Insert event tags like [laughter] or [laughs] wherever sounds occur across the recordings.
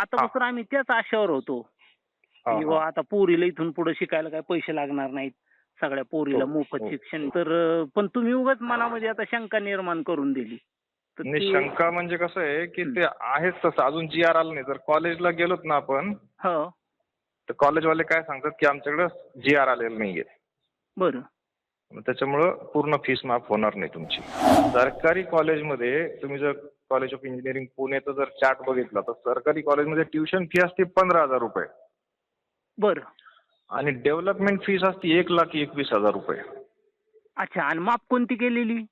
आता कसं आम्ही त्याच आशेवर होतो. की. बुवा आता पोरीला इथून पुढे शिकायला काय पैसे लागणार नाहीत. सगळ्या पोरीला हो, मोफत हो. शिक्षण. तर पण तुम्ही उगाच मनामध्ये आता शंका निर्माण करून दिली. नाही शंका म्हणजे कसं आहे की. ते आहेच तसं. अजून जी आर आलं नाही. जर कॉलेजला गेलोत ना आपण हो. तर कॉलेजवाले काय सांगतात की आमच्याकडे जी आर आलेलं नाहीये. बरं. त्याच्यामुळं पूर्ण फीस माफ होणार नाही तुमची. सरकारी कॉलेजमध्ये तुम्ही जर कॉलेज ऑफ इंजिनिअरिंग पुणेचं जर चार्ट बघितला तर सरकारी कॉलेजमध्ये ट्युशन फी असते पंधरा हजार रुपये. बरं. आणि डेव्हलपमेंट फीस असते एक लाख एकवीस हजार रुपये. अच्छा आणि माफ कोणती केलेली?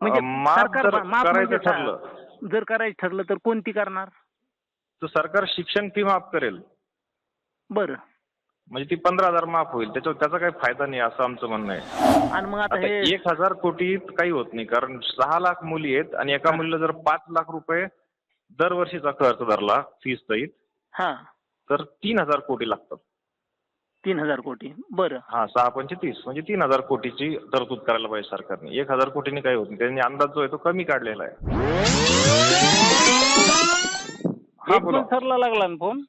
म्हणजे सरकार जर करायचं म्हणजे ठरलं. जर करायचं ठरलं तर कोणती करणार? तर सरकार शिक्षण फी माफ करेल. बरं. म्हणजे ती पंधरा हजार माफ होईल. त्याच्यावर त्याचा काही फायदा नाही असं आमचं म्हणणं आहे. आणि मग आता आता हे एक हजार कोटीत काही होत नाही कारण सहा लाख मुली आहेत आणि एका. मुलीला जर पाच लाख रुपये दरवर्षीचा खर्च धरला फीस सहित हा. तर तीन हजार कोटी लागतात. तीन हजार कोटी. बरं. हा सहा पंचे तीस. म्हणजे तीन हजार कोटीची तरतूद करायला पाहिजे सरकारने. एक हजार कोटीने काही होत नाही. त्यांनी अंदाज जो आहे तो कमी काढलेला आहे. हा एक बोला. पण सरला लागला ना फोन?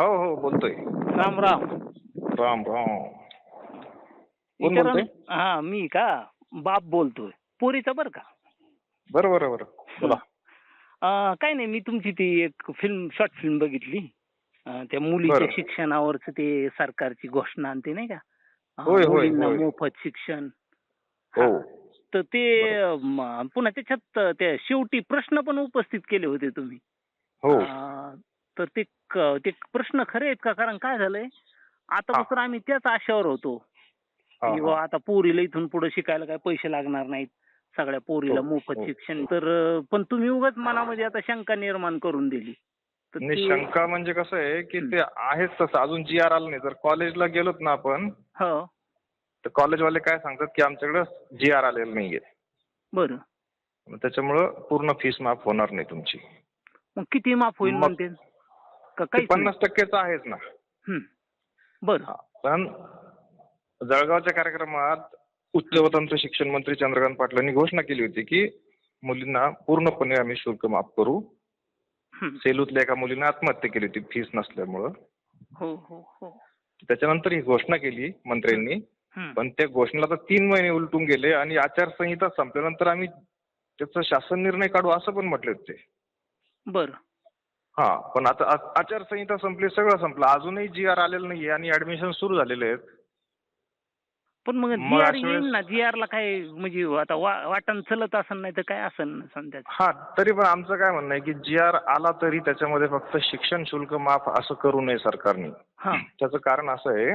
हो हो बोलतोय. राम राम. राम राम. कोण बोलतोय. हा मी का? बाप बोलतोय. पोरीचा बरं का? बरं बरं बरं. बोला. अं, काय नाही मी तुमची ती एक फिल्म शॉर्ट फिल्म बघितली. त्या मुलीच्या. शिक्षणावरच ते सरकारची घोषणा आणते नाही का? अं, होय, होय, मुलींना. मोफत शिक्षण. हो. तर ते पुन्हा त्याच्यात त्या शेवटी प्रश्न पण उपस्थित केले होते तुम्ही. हो. तर ते ते प्रश्न खरे आहेत का? कारण काय झालंय? आता. कसं आम्ही त्याच आशेवर होतो. की. बुवा आता पोरीला इथून पुढे शिकायला काय पैसे लागणार नाहीत. सगळ्या पोरीला हो, मोफत हो. शिक्षण. तर पण तुम्ही उगाच मनामध्ये आता शंका निर्माण करून दिली. नाही शंका म्हणजे कसं आहे की. ते आहेच तसं. अजून जी आर आलं नाही. जर कॉलेजला गेलोत ना आपण हो. तर कॉलेजवाले काय सांगतात की आमच्याकडे जी आर आलेलं नाहीये. बरं. त्याच्यामुळं पूर्ण फीस माफ होणार नाही तुमची. मग किती माफ होईल का ते काहीच पन्नास टक्केच आहेच ना. बरं. पण जळगावच्या कार्यक्रमात उच्च व तंत्र शिक्षण मंत्री चंद्रकांत पाटलांनी घोषणा केली होती की मुलींना पूर्णपणे आम्ही शुल्क माफ करू. सेलूतल्या एका मुलीने आत्महत्या केली होती फीस नसल्यामुळं हो हो हो त्याच्यानंतर ही घोषणा केली मंत्र्यांनी. पण त्या घोषणेला तर तीन महिने उलटून गेले आणि आचारसंहिता संपल्यानंतर आम्ही त्याचा शासन निर्णय काढू असं पण म्हटले होते बरं हा पण आता आ- आचारसंहिता संपली सगळं संपलं. अजूनही जी आर आलेलं नाहीये आणि ऍडमिशन सुरू झालेले आहेत. पण मग मग जी आर अशा येईल वेळेस- ना? जी ला काय म्हणजे आता वा- वाटण चलत असेल नाही तर काय असेल समजा हा तरी पण आमचं काय म्हणणं आहे की जी आर आला तरी त्याच्यामध्ये फक्त शिक्षण शुल्क माफ असं करू नये सरकारने. हा. त्याचं कारण असं आहे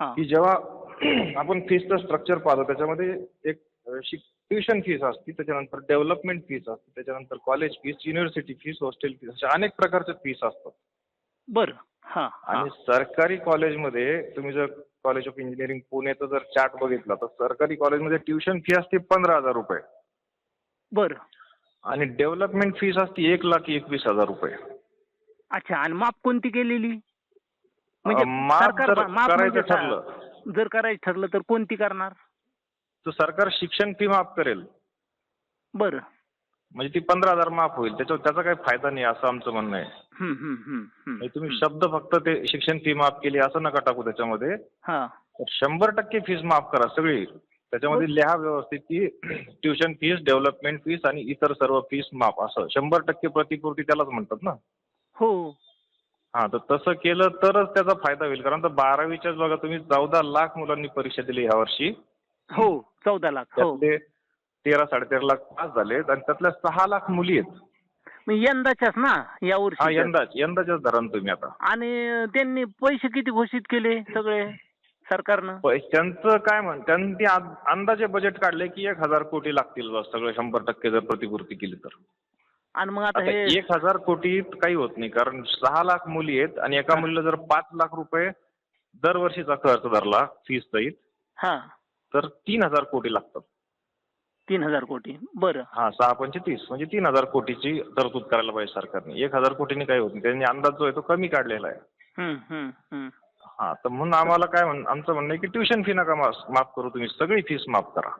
हा. की जेव्हा आपण फीसचं स्ट्रक्चर पाहतो त्याच्यामध्ये एक ट्युशन फीस असते त्याच्यानंतर डेव्हलपमेंट फीस असते त्याच्यानंतर college fees university fees hostel fees अशा अनेक प्रकारच्या फीस असतात. बरं. हा आणि सरकारी कॉलेजमध्ये तुम्ही जर कॉलेज ऑफ इंजिनिअरिंग पुणेचं जर चार्ट बघितला तर सरकारी कॉलेजमध्ये ट्युशन फी असते पंधरा हजार रुपये. बरं. आणि डेव्हलपमेंट फीस असते एक लाख एकवीस हजार रुपये. अच्छा आणि माफ कोणती केलेली? म्हणजे माफ करायचं म्हणजे? ठरलं. जर करायचं ठरलं तर कोणती करणार? तर सरकार शिक्षण फी माफ करेल. बरं. म्हणजे ती पंधरा हजार माफ होईल. त्याच्यावर त्याचा काही फायदा नाही असं आमचं म्हणणं आहे. म्हणजे तुम्ही. शब्द फक्त ते शिक्षण फी माफ केली असं नका टाकू त्याच्यामध्ये. हा. तर शंभर टक्के फीस माफ करा सगळी. त्याच्यामध्ये लिहा व्यवस्थित की ट्युशन फीस डेव्हलपमेंट फीस आणि इतर सर्व फीस माफ असं. शंभर टक्के प्रतिपूर्ती त्यालाच म्हणतात ना. हो. हा तर तसं केलं तरच त्याचा फायदा होईल. कारण तर बारावीच्याच बघा तुम्ही चौदा लाख मुलांनी परीक्षा दिली ह्या वर्षी. हो चौदा लाख हो. त्यातले तेरा साडेतेरा लाख पास झालेत आणि त्यातल्या सहा लाख मुली आहेत. मग यंदाच्याच ना या हा वर्षी यंदाच यंदाच्याच धरण तुम्ही आता. आणि त्यांनी पैसे किती घोषित केले सगळे सरकारनं? त्यांचं काय म्हण त्यांनी आ- अंदाजे बजेट काढले की एक हजार कोटी लागतील बस सगळे शंभर टक्के जर प्रतिपूर्ती केली तर. आणि मग आता आता हे एक हजार कोटीत काही होत नाही कारण सहा लाख मुली आहेत आणि एका. मुलीला जर पाच लाख रुपये दरवर्षीचा खर्च धरला फीस सहित हा. तर तीन हजार कोटी लागतात. तीन हजार कोटी. बरं. हा सहा पंचे तीस. म्हणजे तीन हजार कोटीची तरतूद करायला पाहिजे सरकारने. एक हजार कोटीने काही होत नाही. त्यांनी अंदाज जो आहे तो कमी काढलेला आहे. हा तर म्हणून आम्हाला काय म्हण आमचं म्हणणं आहे की ट्युशन फी नका माफ करू तुम्ही. सगळी फीस माफ करा.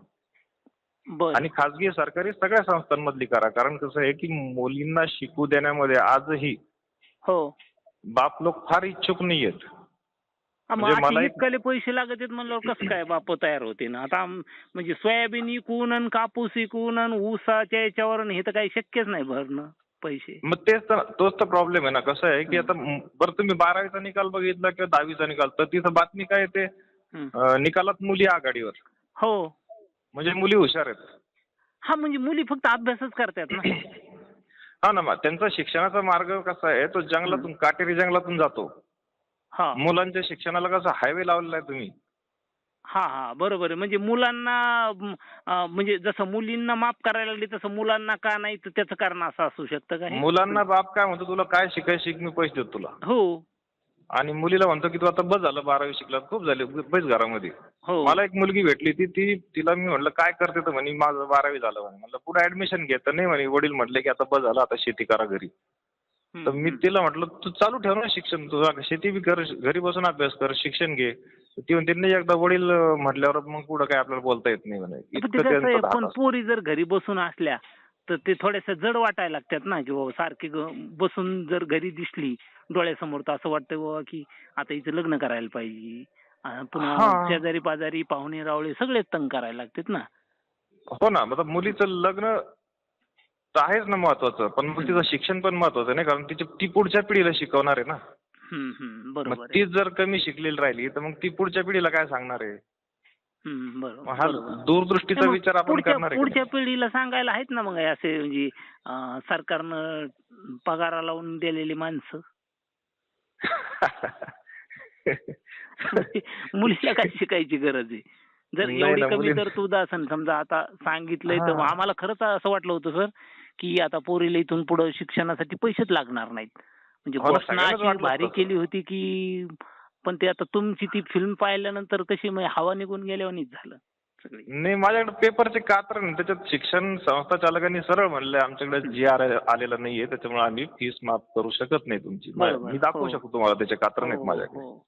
बर. आणि खाजगी सरकारी सगळ्या संस्थांमधली करा. कारण कसं आहे की मुलींना शिकू देण्यामध्ये आजही हो. बाप लोक फार इच्छुक हा, म्हणजे असे मला एक- इतकाले पैसे लागत आहेत म्हणल्यावर कसं [clears throat] काय बाप तयार होते ना? आता म्हणजे सोयाबीन इकून आणि कापूस इकून आणि ऊसाच्या याच्यावर हे तर काही शक्यच नाही भरणं पैसे. मग तेच तर तोच तर प्रॉब्लेम आहे ना. कसं आहे की आता बरं तुम्ही बारावीचा निकाल बघितला किंवा दहावीचा निकाल तर तिथं बातमी काय येते. अं, निकालात मुली आघाडीवर. हो. म्हणजे मुली हुशार आहेत. हा म्हणजे मुली फक्त अभ्यासच करतात ना. [clears throat] हा ना मग त्यांचा शिक्षणाचा मार्ग कसा आहे? तो जंगलातून काटेरी जंगलातून जातो. हा. मुलांच्या शिक्षणाला कसा हायवे लावलेला आहे तुम्ही? हा हा. बरोबर आहे. म्हणजे मुलांना अं, म्हणजे जसं मुलींना माफ करायला लागले तसं मुलांना का नाही? तर त्याचं कारण असं असू शकतं का हे? मुलांना बाप काय म्हणतो तुला काय शिकाय शिक मी पैसे देतो तुला. हो. आणि मुलीला म्हणतो की तू आता बस झालं बारावी शिकला खूप झाले बस घरामध्ये. हो. मला एक मुलगी भेटली ती ती तिला मी म्हटलं काय करते तर म्हणे माझं बारावी झालं. म्हणे म्हणलं पुढे ऍडमिशन घे. तर नाही म्हणे वडील म्हटले की आता बस झालं आता शेती करा घरी. तर मी. तिला म्हटलं तू चालू ठेव ना शिक्षण तू आता शेती बी कर घरी बसून अभ्यास कर शिक्षण घे ती म्हणते नाही एकदा वडील म्हटल्यावर मग पुढे काय आपल्याला बोलता येत नाही म्हणे पण. पोरी जर घरी बसून असल्या तर ते थोड्याशा जड वाटायला लागतात ना की बाबा सारखी बसून जर घरी दिसली डोळ्यासमोर तर असं वाटतं बाबा की आता हिचं लग्न करायला पाहिजे पुन्हा. शेजारी पाजारी पाहुणे रावळे सगळेच तंग करायला लागतात ना हो ना मुलीचं लग्न आहेच ना महत्वाचं. पण मग तिचं शिक्षण पण महत्वाचं आहे ना कारण तिची ती पुढच्या पिढीला शिकवणार आहे ना. मग. तीच जर कमी शिकलेली राहिली तर मग ती पुढच्या पिढीला काय सांगणार आहे? हा. दूरदृष्टीचा नाही, विचार आपण पुढच्या करणार पुढच्या पिढीला सांगायला आहेत ना मग असे म्हणजे सरकारनं पगारा लावून दिलेली माणसं? [laughs] मुलीला काय शिकायची गरज आहे? जर नाही एवढी कमी तरतूद असेल समजा आता सांगितलंय तर. आम्हाला खरंच असं वाटलं होतं सर की आता पोरीला इथून पुढे शिक्षणासाठी पैसेच लागणार नाहीत म्हणजे हो घोषणा सगळ्यांनाच अशी भारी. केली होती की पण ते आता तुमची ती फिल्म पाहिल्यानंतर कशी हवा निघून गेल्यावानीच झालं नाही माझ्याकडे पेपरचे कात्र त्याच्यात शिक्षण संस्था चालकांनी सरळ म्हणले आमच्याकडे जी आर आलेला नाहीये त्याच्यामुळे आम्ही फीस माफ करू शकत नाही तुमची. मी दाखवू हो. शकतो तुम्हाला त्याचे कात्र नाहीत हो, माझ्याकडे हो, हो.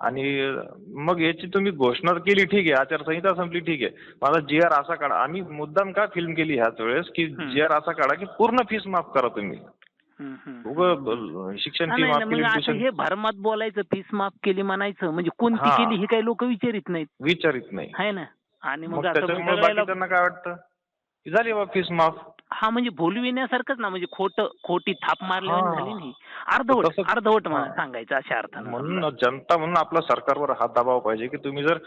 आणि मग याची तुम्ही घोषणा केली ठीक आहे. आचारसंहिता संपली ठीक आहे. माझा जी आर असा काढा. आम्ही मुद्दाम का फिल्म केली ह्याच वेळेस? की. जी आर असा काढा की पूर्ण फीस माफ करा तुम्ही. शिक्षण हा, tuition हे भरमात बोलायचं फीस माफ केली म्हणायचं म्हणजे कोणती हा. केली हे काही लोक विचारित नाहीत. विचारित नाही. आहे ना? आणि मग बाकीच्यांना काय वाटतं? की झाली बा फीस माफ? हा म्हणजे भोलविण्यासारखंच ना म्हणजे खोट खोटी थाप मारल्यावर हा. झाली नाही. अर्धवट अर्धवट. सांगायचं अशा अर्थानं. म्हणून. जनता म्हणून आपला सरकारवर हा दबाव पाहिजे की तुम्ही जर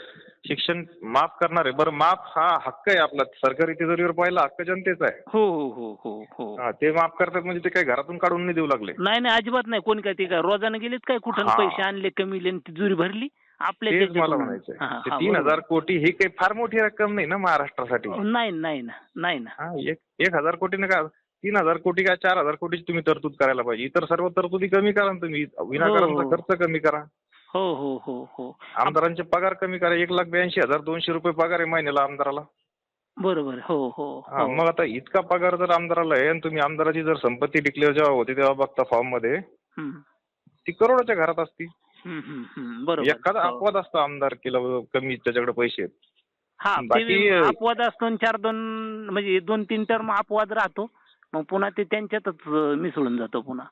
शिक्षण माफ करणार आहे. बरं माफ हा हक्क आहे आपला. सरकारी तिजोरीवर पहिला हक्क जनतेचा आहे. हो हो हो हो हो. ते माफ करतात म्हणजे ते काही घरातून काढून नाही देऊ लागले. नाही नाही अजिबात नाही. कोणी काय ते काय रोजानं गेलेत काय कुठं. पैसे आणले कमी तिजोरी भरली? आपल्या तेच मला हा, तीन. हजार कोटी ही काही फार मोठी रक्कम नाही ना महाराष्ट्रासाठी? नाही नाही ना नाही ना. एक एक हजार कोटीने काय तीन हजार कोटी काय चार हजार कोटीची तुम्ही तरतूद करायला पाहिजे. इतर सर्व तरतुदी कमी करा ना तुम्ही. विनाकारांचा हो. खर्च कमी करा. हो हो हो हो. आमदारांचे पगार कमी करा. एक लाख ब्याऐंशी हजार दोनशे रुपये पगार आहे महिन्याला आमदाराला. बरोबर. हो हो हा. मग आता इतका पगार जर आमदाराला आहे आणि तुम्ही आमदाराची जर संपत्ती डिक्लेअर जेव्हा होती तेव्हा बघता फॉर्ममध्ये. ती करोडोच्या घरात असती. एखादा हो. अपवाद असतो आमदार केला कमी त्याच्याकडे पैसे. आहेत हा बाकी, अपवाद असतो आणि चार दोन म्हणजे दोन तीन टर्म अपवाद राहतो. मग पुन्हा ते त्यांच्यातच मिसळून जातो पुन्हा.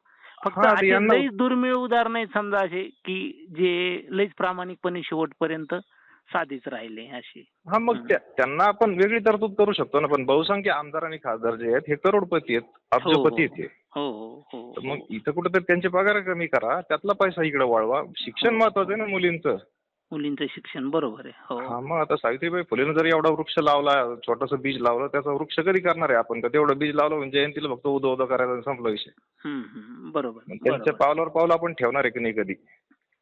फक्त असे लईच दुर्मिळ उदाहरण आहेत समजा असे की जे लईच प्रामाणिकपणे शेवटपर्यंत साधीच राहिले असे. हा मग त्यांना आपण वेगळी तरतूद करू शकतो ना पण बहुसंख्य आमदार आणि खासदार जे आहेत हे करोडपती आहेत अब्जपती आहेत हे. हो हो तर मग इथं कुठेतरी त्यांचे पगार कमी करा त्यातला पैसा इकडे वळवा शिक्षण. महत्वाचं आहे ना मुलींचं. मुलींचं शिक्षण बरोबर आहे. हो. हा मग आता सावित्रीबाई फुलेनं जर एवढा वृक्ष लावला छोटस बीज लावलं त्याचा वृक्ष कधी करणार आहे आपण? का तेवढं बीज लावलं म्हणजे जयंतीला फक्त उदो उदो करायला आणि संपला विषय. हम्म, हम्म. बरोबर मग त्यांच्या बरोबर. पावलावर पावलं आपण ठेवणार आहे की नाही कधी?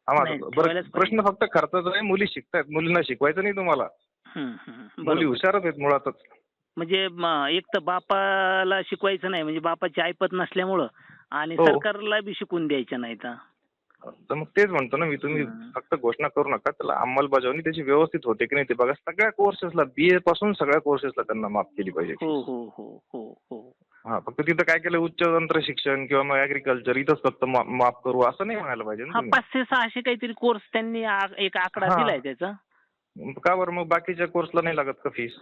हा माझा नाही, बरं ठेवायलाच प्रश्न फक्त खर्चाचा आहे मुली शिकतायत. मुलींना शिकवायचं नाही तुम्हाला. हम्म, हम्म. मुली बरोबर. हुशारच आहेत मुळातच. म्हणजे म, एक तर बापाला शिकवायचं नाही म्हणजे बापाची ऐपत नसल्यामुळं आणि हो. सरकारला बी शिकून द्यायचं नाही तर. तर मग तेच म्हणतो ना मी तुम्ही. फक्त घोषणा करू नका त्याला अंमलबजावणी त्याची व्यवस्थित होते की नाही ते बघा सगळ्या कोर्सेसला बी ए पासून सगळ्या कोर्सेसला त्यांना माफ केली पाहिजे हो हो हो हो फक्त तिथं काय केलं उच्च तंत्र शिक्षण किंवा मग ऍग्रिकल्चर इथंच फक्त माफ करू असं नाही म्हणायला पाहिजे. पाचशे सहाशे काहीतरी कोर्स त्यांनी एक आकडा. दिलाय त्याचा का बरं मग बाकीच्या कोर्सला नाही लागत का फीस.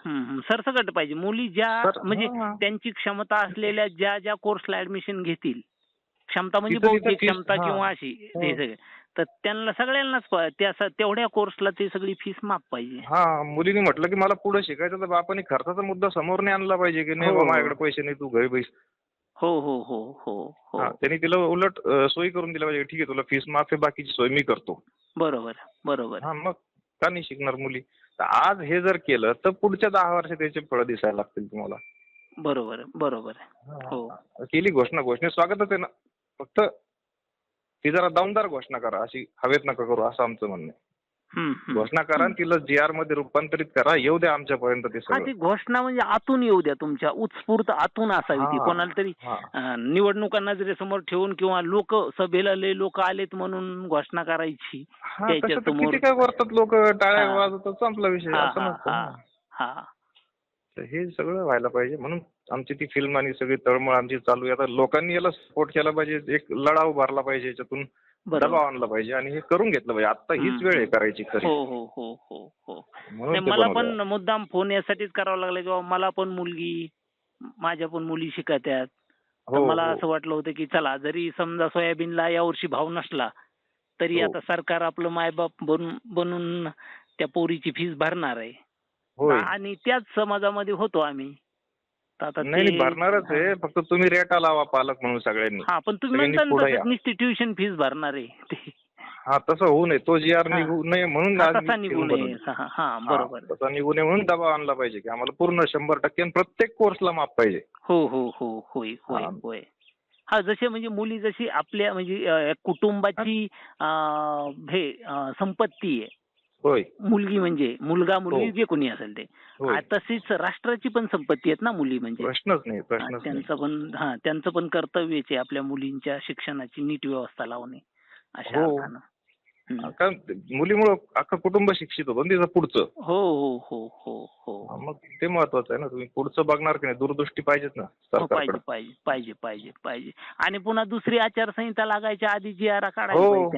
सरसकट पाहिजे मुली ज्या म्हणजे. त्यांची क्षमता असलेल्या ज्या ज्या कोर्सला ऍडमिशन घेतील क्षमता म्हणजे बौद्धिक क्षमता. किंवा अशी ते. सगळे. तर त्यांना सगळ्यांनाच तेवढ्या कोर्सला ते सगळी फीस माफ पाहिजे. हा मुलीने म्हटलं की मला पुढे शिकायचं तर बापाने खर्चाचा मुद्दा समोर नाही आणला पाहिजे की नाही हो. बाबा माझ्याकडे पैसे नाही तू घरी बैस. हो हो हो हो हो. त्यांनी तिला उलट सोयी करून दिल्या पाहिजे ठीक आहे तुला फीस माफ आहे बाकीची सोय मी करतो. बरोबर बरोबर. हा मग का नाही शिकणार मुली? तर आज हे जर केलं तर पुढच्या दहा वर्षात त्याचे फळं दिसायला लागतील तुम्हाला. बरोबर बरोबर. हो केली घोषणा घोषणे स्वागतच आहे ना. फक्त ती जरा दमदार घोषणा करा अशी हवेत नका करू असं आमचं म्हणणं आहे. घोषणा करा आणि तिला जी आरमध्ये रूपांतरित करा येऊ द्या आमच्यापर्यंत ते हा सगळं घोषणा म्हणजे आतून येऊ द्या तुमच्या उत्स्फूर्त आतून असावी ती हा. कोणाला तरी हा. अं, निवडणुकांना जरी समोर ठेवून किंवा लोक सभेला लय लोक आलेत म्हणून घोषणा करायची हा त्याच्या तसं तर समोर- किती काय करतात लोक टाळ्या हा. वाजवतात संपला विषय हा, असं हा, नसतं हा. हा. तर हे सगळं व्हायला पाहिजे. म्हणून आमची ती फिल्म आणि सगळी तळमळ आमची चालू आहे. आता लोकांनी याला सपोर्ट केला पाहिजे. एक लढा उभारला पाहिजे. याच्यातून दबाव आणला पाहिजे आणि हे करून घेतलं पाहिजे. आता हीच. वेळ आहे करायची खरी. हो हो हो हो हो. मला. पण मुद्दाम फोन यासाठीच करावा लागला किंवा मला पण मुलगी माझ्या पण मुली शिकत्यात. मला. असं वाटलं होतं की चला जरी समजा सोयाबीनला यावर्षी भाव नसला तरी. आता सरकार आपलं मायबाप बनून त्या पोरीची फीस भरणार आहे. होय. आणि त्याच समाजामध्ये होतो आम्ही. तर आता नाही ते- भरणारच आहे. फक्त तुम्ही रेटा लावा पालक म्हणून सगळ्यांनी. हा पण तुम्ही सगळ्यांनी म्हणता पुढे ना या. तसंच नुसती ट्युशन फीस भरणार आहे ते. हा तसं होऊ नये. तो जी आर हा. निघू नये म्हणून हा, आज तसा मी निघू नये. बनवली. हा हा, हा, बरोबर. तसा निघू नये म्हणून दबाव आणला पाहिजे की आम्हाला पूर्ण शंभर टक्के आणि प्रत्येक कोर्सला माफ पाहिजे. हो हो हो होय होय हा. होय. हा जसे म्हणजे मुली जशी आपल्या म्हणजे अं, कुटुंबाची अं, हे अं, संपत्ती आहे होय मुलगी म्हणजे मुलगा मुलगी हो. जे कोणी असेल ते तशीच राष्ट्राची पण संपत्ती आहेत ना मुली म्हणजे प्रश्नच नाही त्यांचं पण हा त्यांचं पण कर्तव्यच आहे आपल्या मुलींच्या शिक्षणाची नीट व्यवस्था लावणे अशा हो. अर्थानं. कारण मुलीमुळं अख्खं कुटुंब शिक्षित होतं तिचं पुढचं. हो हो हो हो हो. मग ते महत्वाचं आहे ना. तुम्ही पुढचं बघणार की नाही? दूरदृष्टी पाहिजेच ना हो, पाहिजे पाहिजे पाहिजे पाहिजे पाहिजे. आणि पुन्हा दुसरी आचारसंहिता लागायच्या आधी जी आर काढायला हो.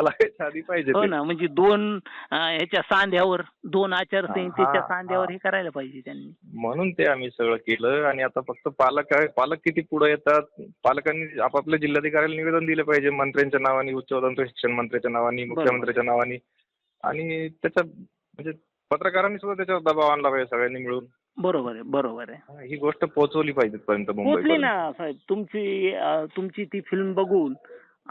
लागायच्या आधी पाहिजे हो. ना म्हणजे दोन ह्याच्या सांध्यावर दोन आचारसंहितेच्या सांध्यावर हा. करायला पाहिजे त्यांनी. म्हणून ते आम्ही सगळं केलं आणि आता फक्त पालक आहे. पालक किती पुढे येतात? पालकांनी आपापल्या जिल्हाधिकाऱ्याला निवेदन दिलं पाहिजे. मंत्र्यांच्या नावाने उच्च व तंत्र शिक्षण मंत्र्याच्या नावाने मुख्यमंत्र्याच्या नावाने. आणि त्याच्या म्हणजे पत्रकारांनी सुद्धा त्याच्यावर दबाव आणला पाहिजे सगळ्यांनी मिळून. बरोबर आहे बरोबर आहे. हा, गोष्ट पोहोचवली पाहिजे पर्यंत मुंबई ना साहेब. तुमची तुमची ती फिल्म बघून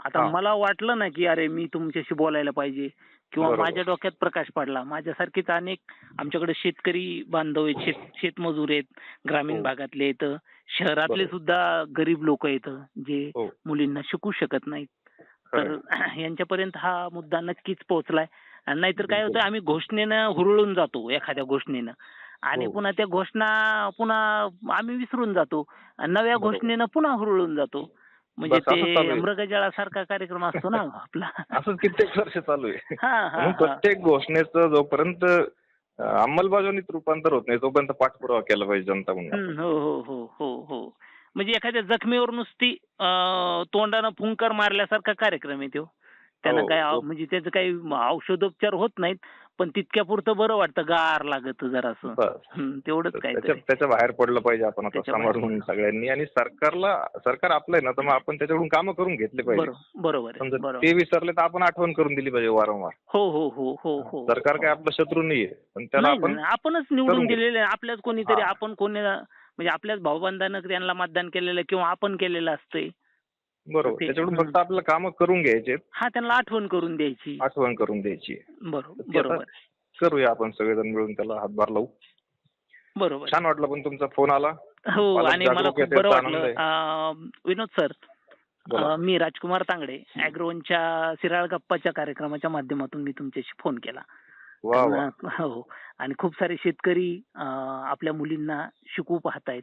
आता. मला वाटलं ना की अरे मी तुमच्याशी बोलायला पाहिजे. किंवा. माझ्या डोक्यात प्रकाश पडला. माझ्यासारखेच अनेक आमच्याकडे शेतकरी बांधव आहेत शेत शेतमजूर आहेत ग्रामीण हो. भागातले आहेत. शहरातले. सुद्धा गरीब लोक आहेत जे हो. मुलींना शिकू शकत नाहीत. तर. [clears throat] यांच्यापर्यंत हा मुद्दा नक्कीच पोहोचलाय आणि नाहीतर काय. होतं आम्ही घोषणेनं हुरळून जातो एखाद्या घोषणेनं आणि हो. पुन्हा त्या घोषणा पुन्हा आम्ही विसरून जातो आणि नव्या. घोषणेनं पुन्हा हुरळून जातो म्हणजे ते. मृगजळासारखा कार्यक्रम असतो ना [laughs] आपला असंच कित्येक वर्ष चालू आहे हा हा हा. प्रत्येक घोषणेचं जोपर्यंत अंमलबजावणीत रूपांतर होत नाही तोपर्यंत पाठपुरावा केला पाहिजे जनता म्हणून हो हो हो हो हो म्हणजे एखाद्या जखमीवर नुसती तोंडानं फुंकर मारल्यासारखा कार्यक्रम आहे तो. त्यानं हो, काय हो. म्हणजे त्याचं काही औषधोपचार होत नाहीत पण तितक्या पुरतं बरं वाटतं गार लागत जरासं. तेवढंच काय त्याच्या बाहेर पडलं पाहिजे आपण आता सगळ्यांनी. आणि सरकारला सरकार आपलं आहे ना तर मग आपण त्याच्याकडून कामं करून घेतले पाहिजे. बरोबर ते विसरले तर आपण आठवण करून दिली पाहिजे वारंवार. हो हो हो हो हो सरकार काय आपला शत्रू नाहीये. पण त्याला आपण आपणच निवडून. दिलेले. आपल्याच कोणीतरी. आपण कोणी म्हणजे आपल्याच भाऊबंधानं त्यांना मतदान केलेलं किंवा आपण केलेलं असतंय. बरोबर. त्याच्याकडून. फक्त आपल्याला कामं करून घ्यायचे हा त्यांना आठवण करून द्यायची. आठवण करून द्यायची बरोबर बरोबर. करूया आपण सगळेजण मिळून त्याला हातभार लावू. बरोबर. छान वाटलं पण तुमचा फोन आला. हो आणि मला खूप बरं वाटलं. विनोद सर मी राजकुमार तांगडे अॅग्रोवनच्या सिराळ गप्पाच्या कार्यक्रमाच्या माध्यमातून मी तुमच्याशी फोन केला. वा वा त्यांना- हो आणि खूप सारे शेतकरी अं, आपल्या मुलींना शिकवू पाहतायत.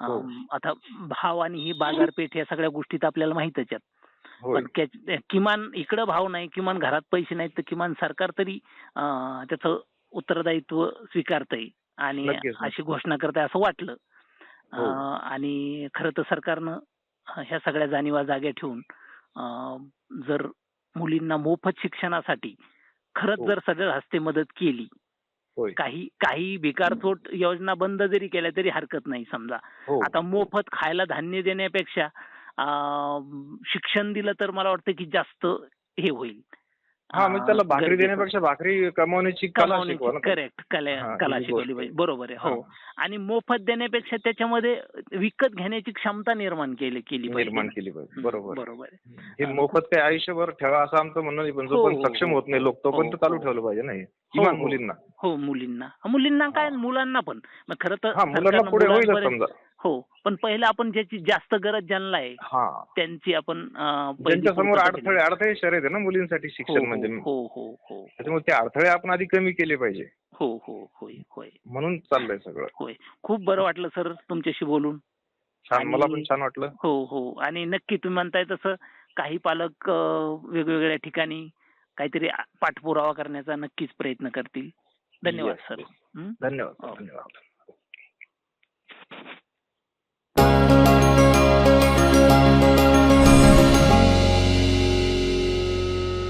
अं, हो. आता भाव आणि ही बाजारपेठ या सगळ्या गोष्टी तर आपल्याला माहितच आहेत. होय. पण किमान इकडं भाव नाही किमान घरात पैसे नाहीत तर किमान सरकार तरी अं, त्याचं उत्तरदायित्व स्वीकारतंय आणि नक्कीच, अशी घोषणा करताय असं वाटलं. हो. अं, आणि खरं तर सरकारनं ह्या सगळ्या जाणीवा जाग्या ठेवून अं, जर मुलींना मोफत शिक्षणासाठी खरंच हो. जर सगळ्या हस्ते मदत केली काही काही भिकारचोट योजना बंद जरी केल्या तरी हरकत नाही समजा. हो. आता मोफत खायला धान्य देण्यापेक्षा शिक्षण दिलं तर मला वाटतं की जास्त हे होईल. हा म्हणजे त्याला भाकरी. देण्यापेक्षा भाकरी कमावण्याची कला शिकवा करेक्ट कला कला शिकवली पाहिजे. बरोबर आहे हो आणि मोफत देण्यापेक्षा त्याच्यामध्ये विकत घेण्याची क्षमता निर्माण केली केली पाहिजे निर्माण केली पाहिजे बरोबर बरोबर आहे. हे. मोफत काही आयुष्यभर ठेवा असं आमचं म्हणणं नाही पण हो, जोपर्यंत हो, सक्षम हो. होत नाही लोक तोपर्यंत हो, चालू. ठेवलं पाहिजे नाही किमान. मुलींना हो मुलींना मुलींना काय. मुलांना पण मग खरं तर मुलांना पुढे मुलांपर्यंत- समजा हो पण पहिलं आपण ज्याची जास्त गरज ज्यांना आहे हा. त्यांची आपण अं, पहिली ज्यांच्या समोर पूर्तता केली. अडथळे अडथळे शर्यत आहे ना मुलींसाठी हो, शिक्षण म्हणजे. हो हो हो. त्याच्यामुळे ते अडथळे आपण आधी कमी केले पाहिजे. हो हो होय होय. म्हणून चाललंय सगळं. होय. खूप बरं वाटलं सर तुमच्याशी बोलून. छान मला पण छान वाटलं. हो हो. आणि नक्की तुम्ही म्हणताय तसं काही पालक वेगवेगळ्या ठिकाणी काहीतरी पाठपुरावा करण्याचा नक्कीच प्रयत्न करतील. धन्यवाद सर. हं? धन्यवाद हो. धन्यवाद.